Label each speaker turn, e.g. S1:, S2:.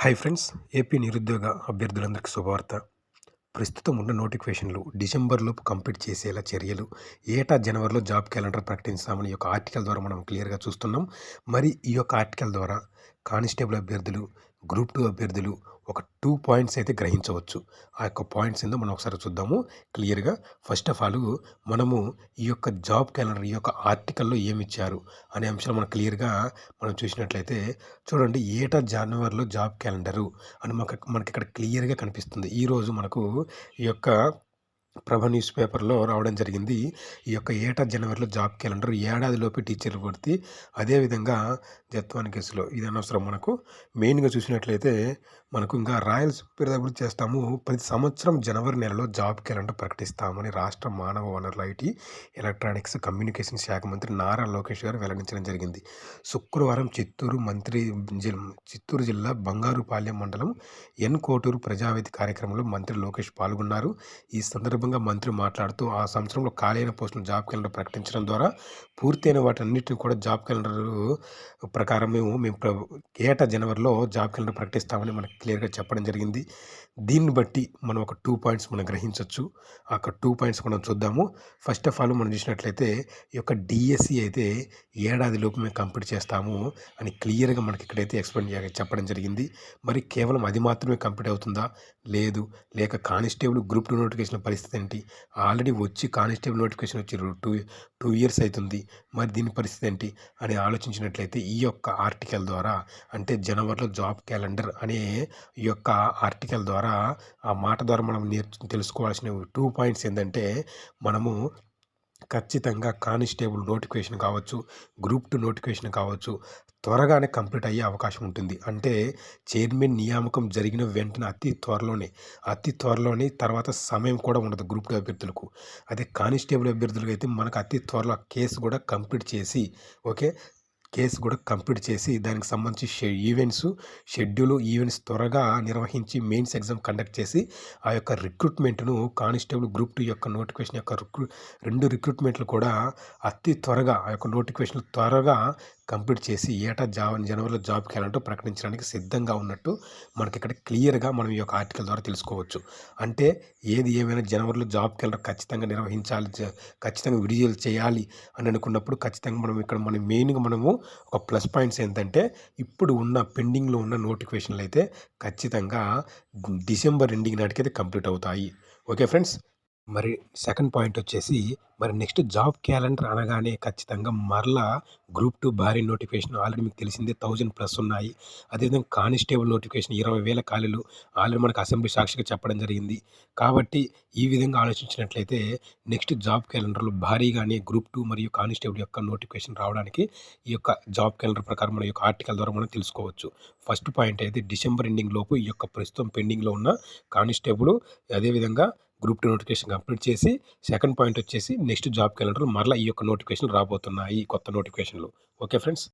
S1: Hi friends AP నిరుద్యోగ అభ్యర్థులందరికీ శుభవార్త. ప్రస్తుతం ఉన్న నోటిఫికేషన్లు డిసెంబర్లోపు కంప్లీట్ చేసేలా చర్యలు. ఏటా జనవరిలో జాబ్ క్యాలెండర్ ప్రకటించామని ఈ యొక్క ఆర్టికల్ ద్వారా మనం క్లియర్గా చూస్తున్నాం. మరి ఈ యొక్క ఆర్టికల్ ద్వారా కానిస్టేబుల్ అభ్యర్థులు గ్రూప్ టూ అభ్యర్థులు ఒక టూ పాయింట్స్ అయితే గ్రహించవచ్చు. ఆ యొక్క పాయింట్స్ ఏందో మనం ఒకసారి చూద్దాము. క్లియర్గా ఫస్ట్ ఆఫ్ ఆల్ మనము ఈ యొక్క జాబ్ క్యాలెండర్ ఈ యొక్క ఆర్టికల్లో ఏమి ఇచ్చారు అనే అంశాలు మనం క్లియర్గా మనం చూసినట్లయితే చూడండి ఏటా జనవరిలో జాబ్ క్యాలెండరు అని మనకు మనకి ఇక్కడ క్లియర్గా కనిపిస్తుంది. ఈరోజు మనకు ఈ యొక్క ప్రభ న్యూస్ పేపర్లో రావడం జరిగింది. ఈ యొక్క ఏటా జనవరిలో జాబ్ క్యాలెండర్ ఏడాదిలోపు టీచర్లు కొడితే అదేవిధంగా జత్వాన్ కేసులో ఇది అనవసరం మనకు. మెయిన్గా చూసినట్లయితే మనకు ఇంకా రాయల్స్ అభివృద్ధి చేస్తాము. ప్రతి సంవత్సరం జనవరి నెలలో జాబ్ క్యాలెండర్ ప్రకటిస్తామని రాష్ట్ర మానవ వనరుల ఐటీ ఎలక్ట్రానిక్స్ కమ్యూనికేషన్ శాఖ మంత్రి నారా లోకేష్ గారు వెల్లడించడం జరిగింది. శుక్రవారం చిత్తూరు మంత్రి చిత్తూరు జిల్లా బంగారుపాలెం మండలం ఎన్ కోటూరు ప్రజావేది కార్యక్రమంలో మంత్రి లోకేష్ పాల్గొన్నారు. ఈ సందర్భంగా మంత్రి మాట్లాడుతూ ఆ సంవత్సరంలో ఖాళీ అయిన పోస్టులు జాబ్ క్యాలెండర్ ప్రకటించడం ద్వారా పూర్తయిన వాటన్నిటిని కూడా జాబ్ క్యాలెండర్ ప్రకారం మేము మేము ఏటా జనవరిలో జాబ్ క్యాలెండర్ ప్రకటిస్తామని మనకి క్లియర్గా చెప్పడం జరిగింది. దీన్ని బట్టి మనం ఒక టూ పాయింట్స్ మనం గ్రహించవచ్చు ఆ టూ పాయింట్స్ మనం చూద్దాము. ఫస్ట్ ఆఫ్ ఆల్ మనం చూసినట్లయితే ఈ యొక్క డిఎస్సి అయితే ఏడాదిలోపు మేము కంప్లీట్ చేస్తాము అని క్లియర్గా మనకి ఇక్కడైతే ఎక్స్ప్లెయిన్ చెప్పడం జరిగింది. మరి కేవలం అది మాత్రమే కంప్లీట్ అవుతుందా? లేదు. లేక కానిస్టేబుల్ గ్రూప్ టూ నోటిఫికేషన్ పరిస్థితి ఏంటి? ఆల్రెడీ వచ్చి కానిస్టేబుల్ నోటిఫికేషన్ వచ్చి టూ టూ ఇయర్స్ అవుతుంది మరి దీని పరిస్థితి ఏంటి? అని ఆలోచించినట్లయితే ఈ యొక్క ఆర్టికల్ ద్వారా అంటే జనవరిలో జాబ్ క్యాలెండర్ అనే ఈ యొక్క ఆర్టికల్ ద్వారా ద్వారా ఆ మాట ద్వారా మనం నేర్చు తెలుసుకోవాల్సిన టూ పాయింట్స్ ఏంటంటే మనము ఖచ్చితంగా కానిస్టేబుల్ నోటిఫికేషన్ కావచ్చు గ్రూప్ టూ నోటిఫికేషన్ కావచ్చు త్వరగానే కంప్లీట్ అయ్యే అవకాశం ఉంటుంది. అంటే చైర్మన్ నియామకం జరిగిన వెంటనే అతి త్వరలోనే అతి త్వరలోనే తర్వాత సమయం కూడా ఉండదు గ్రూప్ టూ అభ్యర్థులకు. అదే కానిస్టేబుల్ అభ్యర్థులకు అయితే మనకు అతి త్వరలో కేసు కూడా కంప్లీట్ చేసి ఓకే? కేసు కూడా కంప్లీట్ చేసి దానికి సంబంధించి ఈవెంట్స్ షెడ్యూల్ ఈవెంట్స్ త్వరగా నిర్వహించి మెయిన్స్ ఎగ్జామ్ కండక్ట్ చేసి ఆ యొక్క రిక్రూట్మెంట్ను కానిస్టేబుల్ గ్రూప్ టూ యొక్క నోటిఫికేషన్ యొక్క రిక్రూ రెండు రిక్రూట్మెంట్లు కూడా అతి త్వరగా ఆ యొక్క నోటిఫికేషన్ త్వరగా కంప్లీట్ చేసి ఏటా జాబ్ జనవరిలో జాబ్ క్యాలెండర్ ప్రకటించడానికి సిద్ధంగా ఉన్నట్టు మనకి ఇక్కడ క్లియర్గా మనం ఈ యొక్క ఆర్టికల్ ద్వారా తెలుసుకోవచ్చు. అంటే ఏది ఏమైనా జనవరిలో జాబ్ క్యాలెండర్ ఖచ్చితంగా నిర్వహించాలి ఖచ్చితంగా విడుదల చేయాలి అని అనుకున్నప్పుడు ఖచ్చితంగా మనం ఇక్కడ మనం మెయిన్గా మనము ఒక ప్లస్ పాయింట్స్ ఏంటంటే ఇప్పుడు ఉన్న పెండింగ్లో ఉన్న నోటిఫికేషన్లు అయితే ఖచ్చితంగా డిసెంబర్ ఎండింగ్ నాటికైతే కంప్లీట్ అవుతాయి. Okay friends? మరి సెకండ్ పాయింట్ వచ్చేసి మరి నెక్స్ట్ జాబ్ క్యాలెండర్ అనగానే ఖచ్చితంగా మరలా గ్రూప్ టూ భారీ నోటిఫికేషన్ ఆల్రెడీ మీకు తెలిసిందే థౌజండ్ ప్లస్ ఉన్నాయి. అదేవిధంగా కానిస్టేబుల్ నోటిఫికేషన్ ఇరవై వేల ఖాళీలు ఆల్రెడీ మనకు అసెంబ్లీ సాక్షిగా చెప్పడం జరిగింది. కాబట్టి ఈ విధంగా ఆలోచించినట్లయితే నెక్స్ట్ జాబ్ క్యాలెండర్లో భారీగానే గ్రూప్ టూ మరియు కానిస్టేబుల్ యొక్క నోటిఫికేషన్ రావడానికి ఈ యొక్క జాబ్ క్యాలెండర్ ప్రకారం మన యొక్క ఆర్టికల్ ద్వారా మనం తెలుసుకోవచ్చు. ఫస్ట్ పాయింట్ అయితే డిసెంబర్ ఎండింగ్ లోపు ఈ యొక్క ప్రస్తుతం పెండింగ్లో ఉన్న కానిస్టేబుల్ అదేవిధంగా గ్రూప్ టూ నోటిఫికేషన్ కంప్లీట్ చేసి సెకండ్ పాయింట్ వచ్చేసి నెక్స్ట్ జాబ్ క్యాలెండర్ మరలా ఈ యొక్క నోటిఫికేషన్ రాబోతున్నాయి కొత్త నోటిఫికేషన్లు. Okay friends?